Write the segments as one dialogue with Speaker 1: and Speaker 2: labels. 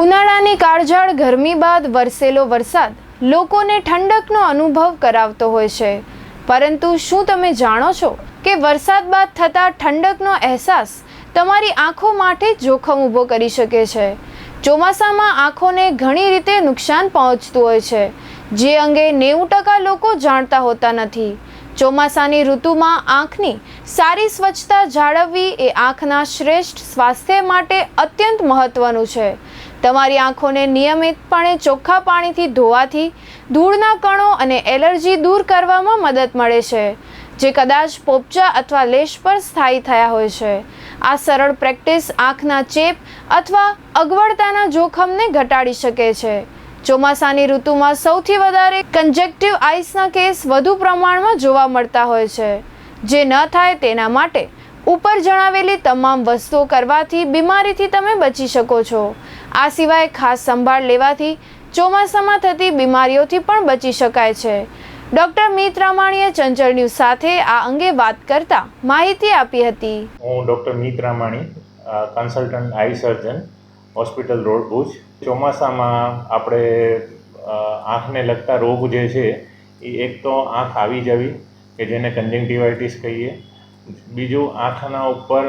Speaker 1: ઉનાળાની કાળઝાળ ગરમી બાદ વરસેલો વરસાદ લોકોને ઠંડકનો અનુભવ કરાવતો હોય છે. પરંતુ શું તમે જાણો છો કે વરસાદ બાદ થતા ઠંડકનો અહેસાસ તમારી આંખો માટે જોખમ ઊભો કરી શકે છે? ચોમાસામાં આંખોને ઘણી રીતે નુકસાન પહોંચતું હોય છે. જે અંગે નેવું ટકા લોકો જાણતા હોતા નથી. ચોમાસાની ઋતુમાં આંખની સારી સ્વચ્છતા જાળવવી એ આંખના શ્રેષ્ઠ સ્વાસ્થ્ય માટે અત્યંત મહત્વનું છે. તમારી આંખોને નિયમિતપણે ચોખ્ખા પાણીથી ધોવાથી ધૂળના કણો અને એલર્જી દૂર કરવામાં મદદ મળે છે, જે કદાચ પોપચા અથવા લેશ પર સ્થાયી થયા હોય છે. આ સરળ પ્રેક્ટિસ આંખના ચેપ અથવા અગવડતાના જોખમને ઘટાડી શકે છે. ચોમાસાની ઋતુમાં સૌથી વધારે કન્જેક્ટિવ આઈસના કેસ વધુ પ્રમાણમાં જોવા મળતા હોય છે. જે ન થાય તેના માટે ઉપર જણાવેલી તમામ વસ્તુઓ કરવાથી બીમારીથી તમે બચી શકો છો. આ સિવાય ખાસ સંભાળ લેવાથી ચોમાસામાં થતી બીમારીઓથી પણ બચી શકાય છે. ડોક્ટર મિત રામાણીએ ચંચળ ન્યૂઝ સાથે આ અંગે વાત કરતા માહિતી આપી હતી.
Speaker 2: હું doctor Mit Ramani consultant eye surgeon, hospital road Bhuj. ચોમાસામાં આપણે આંખને લગતા રોગ જે છે એ એક તો આંખ આવી જવી, કે જેને કન્જંક્ટિવાઇટિસ કહીએ. બીજું આંખના ઉપર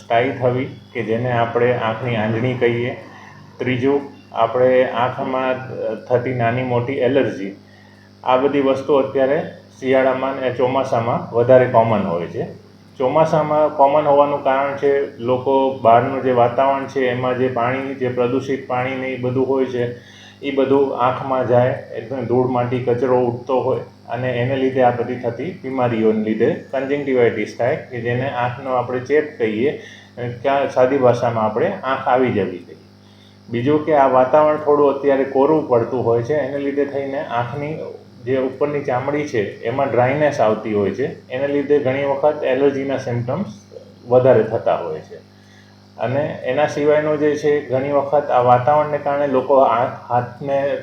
Speaker 2: સ્ટાઈ થવી, કે જેને આપણે આંખની આંજણી કહીએ. ત્રીજું, આપણે આંખમાં થતી નાની મોટી એલર્જી. આ બધી વસ્તુ અત્યારે શિયાળામાં અને ચોમાસામાં વધારે કોમન હોય છે. ચોમાસામાં કોમન હોવાનું કારણ છે, લોકો બહારનું જે વાતાવરણ છે, એમાં જે પાણી, જે પ્રદૂષિત પાણી ને એ બધું હોય છે, એ બધું આંખમાં જાય એકદમ ધૂળ માટી કચરો ઉઠતો હોય, અને એને લીધે આ બધી થતી બીમારીઓને લીધે કન્જંક્ટિવાઇટિસ થાય, કે જેને આંખનો આપણે ચેપ કહીએ ક્યાં સાદી ભાષામાં આપણે આંખ આવી જવી કહીએ. બીજું કે આ વાતાવરણ થોડું અત્યારે કોરું પડતું હોય છે, એને લીધે થઈને આંખની જે ઉપરની ચામડી છે, એમાં ડ્રાયનેસ આવતી હોય છે. એને લીધે ઘણી વખત એલર્જીના સિમ્ટમ્સ વધારે થતા હોય છે. અને એના સિવાયનું જે છે, ઘણી વખત આ વાતાવરણને કારણે લોકો આંખ હાથને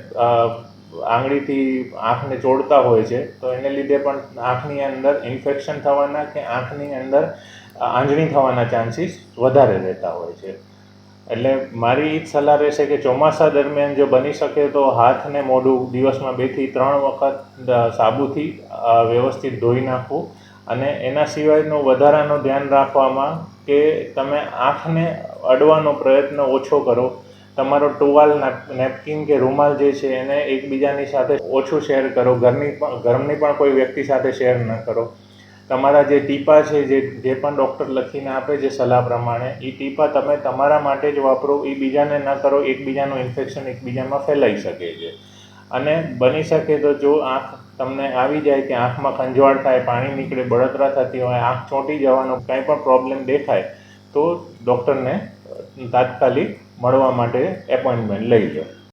Speaker 2: આંગળીથી આંખને ચોડતા હોય છે. તો એને લીધે પણ આંખની અંદર ઇન્ફેક્શન થવાના કે આંખની અંદર આંજણી થવાના ચાન્સીસ વધારે રહેતા હોય છે. એટલે મારી જ સલાહ રહેશે કે ચોમાસા દરમિયાન જો બની શકે તો હાથ ને મોઢું દિવસમાં બેથી ત્રણ વખત સાબુથી વ્યવસ્થિત ધોઈ નાખવું. અને એના સિવાયનું વધારાનું ધ્યાન રાખવામાં કે તમે આંખને અડવાનો પ્રયત્ન ઓછો કરો. તમારો ટુવાલ નેપકિન કે રૂમાલ જે છે એને એકબીજાની સાથે ઓછું શેર કરો. ઘરની ઘરની પણ કોઈ વ્યક્તિ સાથે શેર ન કરો. તમારા જે ટીપા છે, જે જે પણ ડૉક્ટર લખીને આપે છે સલાહ પ્રમાણે એ ટીપા તમે તમારા માટે જ વાપરો એ બીજાને ન કરો, એકબીજાનું ઇન્ફેક્શન એકબીજામાં ફેલાઈ શકે છે. અને બની શકે તો જો આંખ તમને આવી જાય કે આંખમાં ખંજવાળ થાય, પાણી નીકળે, બળતરા થતી હોય, આંખ ચોંટી જવાનો કાંઈ પણ પ્રોબ્લેમ દેખાય, તો ડૉક્ટરને તાત્કાલિક મળવા માટે એપોઇન્ટમેન્ટ લઈ લો.